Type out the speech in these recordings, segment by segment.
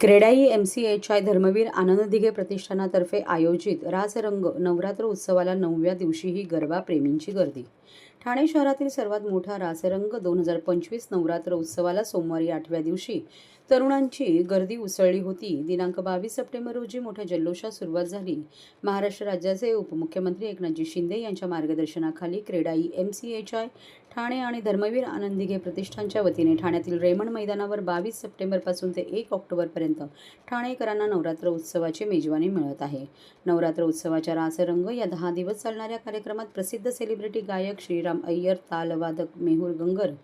CREDAI M C H I Dharmaveer Anand Dighe प्रतिष्ठानातर्फे आयोजित राजरंग नवरात्र उत्सवाला नवव्या दिवशीही गरबा प्रेमींची गर्दी. ठाणे शहरातील सर्वात मोठा रासरंग दोन हजार पंचवीस नवरात्र उत्सवाला सोमवारी आठव्या दिवशी. तरुणांची गर्दी उसळली होती. दिनांक बावीस सप्टेंबर रोजी मोठ्या जल्लोषात सुरुवात झाली. महाराष्ट्र राज्याचे उपमुख्यमंत्री एकनाथजी शिंदे यांच्या मार्गदर्शनाखाली CREDAI M C H I Thane आणि धर्मवीर आनंदी घे प्रतिष्ठानच्या वतीने ठाण्यातील रेमंड मैदानावर बावीस सप्टेंबरपासून ते एक ऑक्टोबरपर्यंत ठाणेकरांना नवरात्र उत्सवाची मेजवानी मिळत आहे. नवरात्र उत्सवाच्या रासरंग या दहा दिवस चालणाऱ्या कार्यक्रमात प्रसिद्ध सेलिब्रिटी गायक श्रीराम अय्यर तालवादक मेहुल गंगर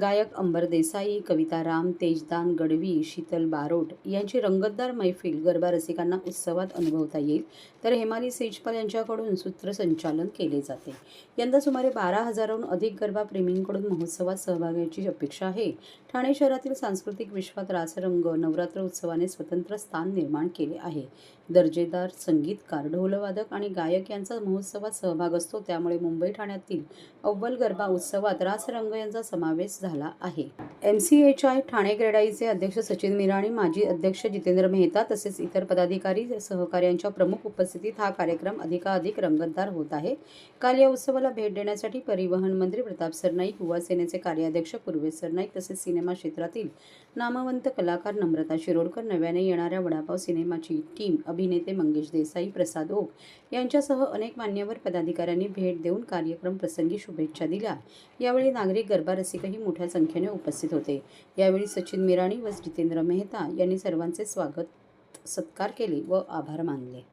गायक अंबर देसाई कविता राम तेजदान गडवी शीतल बारोट यांची रंगतदार मैफिल गरबा रसिकांना उत्सवात अनुभवता येईल. तर हेमाली सेजपाल यांच्याकडून सूत्रसंचालन केले जाते. यंदा सुमारे बारा हजाराहून अधिक गरबा प्रेमींकडून महोत्सवात सहभागाची अपेक्षा आहे. ठाणे शहरातील सांस्कृतिक विश्वात रासरंग नवरात्र उत्सवाने स्वतंत्र स्थान निर्माण केले आहे. दर्जेदार संगीतकार ढोलवादक आणि गायक यांचा महोत्सवात सहभाग असतो. त्यामुळे मुंबई ठाण्यातील अव्वल गरबा उत्सवात रासरंग यांचा समावेश झाला आहे. M C H I Thane क्रेडाईचे अध्यक्ष सचिन मिराणी माजी अध्यक्ष जितेंद्र मेहता तसेच इतर पदाधिकारी सहकाऱ्यांच्या प्रमुख उपस्थितीत हा कार्यक्रम अधिकाधिक रंगतदार होत आहे. काल या उत्सवाला भेट देण्यासाठी परिवहन मंत्री प्रताप सरनाईक युवा सेनेचे कार्याध्यक्ष पूर्वेश सरनाईक तसेच सिनेमा क्षेत्रातील नामवंत कलाकार नम्रता शिरोडकर नव्याने येणाऱ्या वडापाव सिनेमाची टीम अभिनेते मंगेश देसाई प्रसाद ओक यांच्यासह अनेक मान्यवर पदाधिकाऱ्यांनी भेट देऊन कार्यक्रम प्रसंगी शुभेच्छा दिल्या. यावेळी नागरिक गरबा रसिकही मोठ्या संख्येने उपस्थित होते. यावेळी सचिन मिराणी व जितेंद्र मेहता यांनी सर्वांचे स्वागत सत्कार केले व आभार मानले.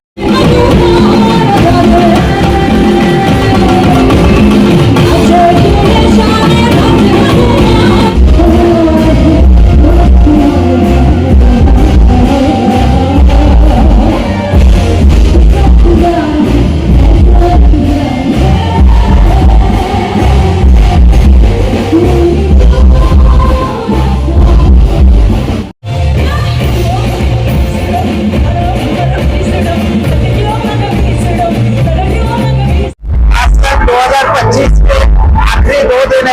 आखिरी दो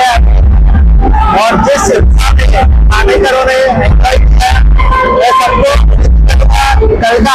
और जिस हिसाब से ने सबको कल का